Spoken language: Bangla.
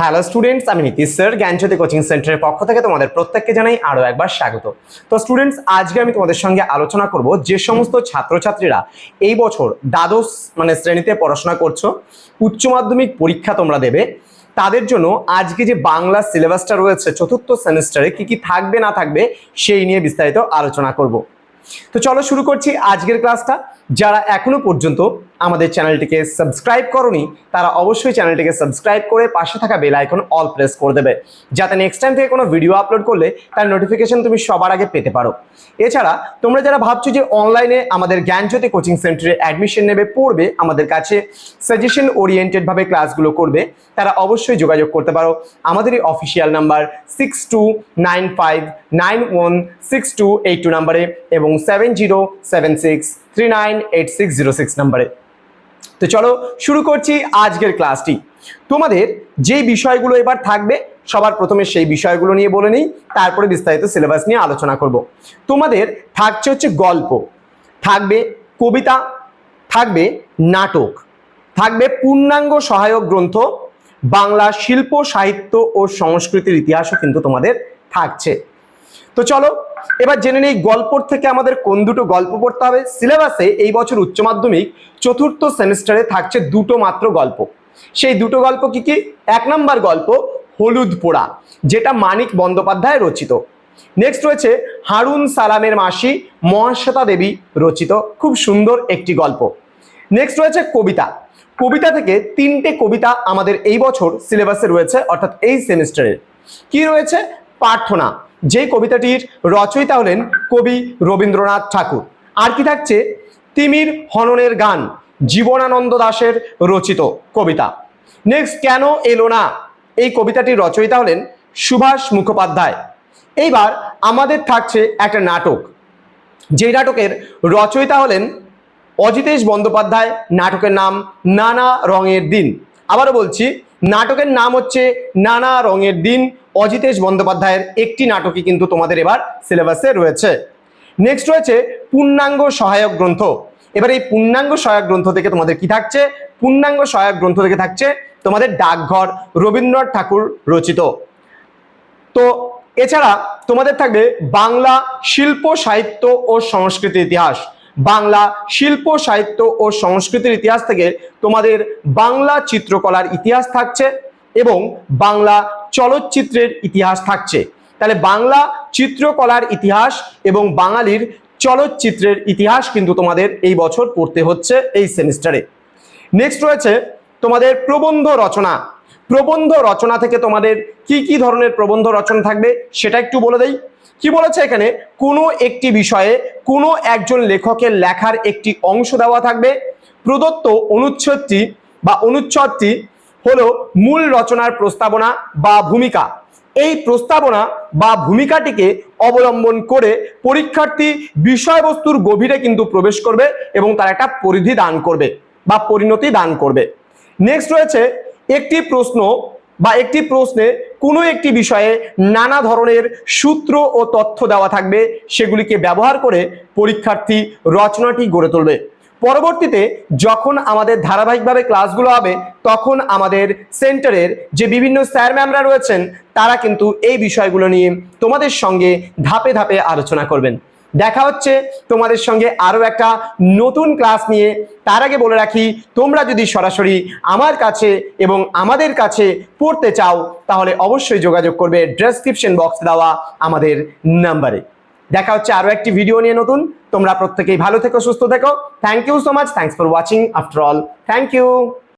হ্যালো স্টুডেন্টস আমি নীতিশ স্যার জ্ঞানজ্যোতি কোচিং সেন্টারের পক্ষ থেকে তোমাদের প্রত্যেককে জানাই আরও একবার স্বাগত। তো স্টুডেন্টস আজকে আমি তোমাদের সঙ্গে আলোচনা করব যে সমস্ত ছাত্রছাত্রীরা এই বছর দ্বাদশ মানে শ্রেণীতে পড়াশোনা করছ, উচ্চ মাধ্যমিক পরীক্ষা তোমরা দেবে, তাদের জন্য আজকে যে বাংলা সিলেবাসটা রয়েছে চতুর্থ সেমিস্টারে কি কি থাকবে, না থাকবে, সেই নিয়ে বিস্তারিত আলোচনা করব। তো চলো শুরু করছি আজকের ক্লাসটা। যারা এখনও পর্যন্ত আমাদের চ্যানেলটিকে সাবস্ক্রাইব করনি, তারা অবশ্যই চ্যানেলটিকে সাবস্ক্রাইব করে পাশে থাকা বেল আইকন অল প্রেস করে দেবে। যাতে নেক্সট টাইম থেকে কোনো ভিডিও আপলোড করলে তার নোটিফিকেশন তুমি সবার আগে পেতে পারো। এছাড়া, তোমরা যারা ভাবছ যে অনলাইনে আমাদের জ্ঞানজ্যোতি কোচিং সেন্টারে অ্যাডমিশন নেবে, পড়বে, আমাদের কাছে সাজেশন ওরিয়েন্টেড ভাবে ক্লাসগুলো করবে, তারা অবশ্যই যোগাযোগ করতে পারো। আমাদের এই official number six two nine five nine one six two eight two নাম্বারে এবং seven zero seven six three nine eight six zero six নাম্বারে তো চলো শুরু করছি আজকের ক্লাসটি। তোমাদের যে বিষয়গুলো এবার থাকবে, সবার প্রথমে সেই বিষয়গুলো নিয়ে বলে নিই, তারপরে বিস্তারিত সিলেবাস নিয়ে আলোচনা করব। তোমাদের থাকছে হচ্ছে গল্প, থাকবে কবিতা, থাকবে নাটক, থাকবে পূর্ণাঙ্গ সহায়ক গ্রন্থ, বাংলা শিল্প, সাহিত্য ও সংস্কৃতির ইতিহাসও কিন্তু তোমাদের থাকছে। তো চলো, এবার জেনে নেই গল্পর থেকে আমাদের কোন দুটো গল্প পড়তে হবে। সিলেবাসে এই বছর উচ্চ মাধ্যমিক চতুর্থ সেমিস্টারে থাকছে দুটো মাত্র গল্প। সেই দুটো গল্প কি কি? এক নাম্বার গল্প, হলুদ পোড়া, যেটা মানিক বন্দ্যোপাধ্যায় রচিত। নেক্সট রয়েছে, হারুন সালামের মাসি মহাশ্বেতা দেবী রচিত। খুব সুন্দর একটি গল্প। নেক্সট রয়েছে, কবিতা। কবিতা থেকে তিনটে কবিতা আমাদের এই বছর সিলেবাসে রয়েছে, অর্থাৎ এই সেমিস্টারের। কি রয়েছে? প্রার্থনা যে কবিতাটির রচয়িতা হলেন কবি রবীন্দ্রনাথ ঠাকুর। আর কি থাকছে? তিমির হননের গান, জীবনানন্দ দাশের রচিত কবিতা। নেক্সট কেন এলো না? এই কবিতাটির রচয়িতা হলেন সুভাষ মুখোপাধ্যায়। এইবার আমাদের থাকছে একটা নাটক। যেই নাটকের রচয়িতা হলেন অজিতেশ বন্দ্যোপাধ্যায়, নাটকের নাম নানা রঙের দিন। আবারও বলছি, নাটকের নাম হচ্ছে নানা রঙের দিন অজিতেশ বন্দ্যোপাধ্যায়ের একটি নাটকই কিন্তু তোমাদের এবার সিলেবাসে রয়েছে। নেক্সট রয়েছে পূর্ণাঙ্গ সহায়ক গ্রন্থ। এবার এই পূর্ণাঙ্গ সহায়ক গ্রন্থ থেকে তোমাদের কি থাকছে? পূর্ণাঙ্গ সহায়ক গ্রন্থ থেকে থাকছে তোমাদের ডাকঘর রবীন্দ্রনাথ ঠাকুর রচিত। তো এছাড়া তোমাদের থাকবে বাংলা শিল্প, সাহিত্য ও সংস্কৃতির ইতিহাস। বাংলা শিল্প, সাহিত্য ও সংস্কৃতির ইতিহাস থেকে তোমাদের বাংলা চিত্রকলার ইতিহাস থাকছে। এবং বাংলা চলচ্চিত্রের ইতিহাস থাকছে। তাহলে বাংলা চিত্রকলার ইতিহাস এবং বাঙালির চলচ্চিত্রের ইতিহাস কিন্তু তোমাদের এই বছর পড়তে হচ্ছে এই সেমিস্টারে। নেক্সট রয়েছে তোমাদের প্রবন্ধ রচনা। প্রবন্ধ রচনা থেকে তোমাদের কি কি ধরনের প্রবন্ধ রচনা থাকবে সেটা একটু বলে দেই। কি বলেছে এখানে? কোনো একটি বিষয়ে কোনো একজন লেখকের লেখার একটি অংশ দেওয়া থাকবে। প্রদত্ত অনুচ্ছেদটি বা অনুচ্ছেদটি হলো মূল রচনার প্রস্তাবনা বা ভূমিকা। এই প্রস্তাবনা বা ভূমিকাটিকে অবলম্বন করে পরীক্ষার্থী বিষয়বস্তুর গভীরে কিন্তু প্রবেশ করবে এবং তার একটা পরিধি দান করবে বা পরিণতি দান করবে। নেক্সট রয়েছে একটি প্রশ্ন বা একটি প্রশ্নে কোনো একটি বিষয়ে নানা ধরনের সূত্র ও তথ্য দেওয়া থাকবে, সেগুলিকে ব্যবহার করে পরীক্ষার্থী রচনাটি গড়ে তুলবে। পরবর্তীতে যখন আমাদের ধারাবাহিকভাবে ক্লাসগুলো হবে, তখন আমাদের সেন্টারের যে বিভিন্ন স্যার ম্যামরা রয়েছেন, তারা কিন্তু এই বিষয়গুলো নিয়ে তোমাদের সঙ্গে ধাপে ধাপে আলোচনা করবেন। দেখা হচ্ছে তোমাদের সঙ্গে আরও একটা নতুন ক্লাস নিয়ে। তার আগে বলে রাখি, তোমরা যদি সরাসরি আমার কাছে এবং আমাদের কাছে পড়তে চাও, তাহলে অবশ্যই যোগাযোগ করবে ডেসক্রিপশন বক্স দেওয়া আমাদের নাম্বারে। দেখা হচ্ছে আরও একটি ভিডিও নিয়ে নতুন। তোমরা প্রত্যেকেই ভালো থেকো, সুস্থ থেকো। Thank you so much thanks for watching after all thank you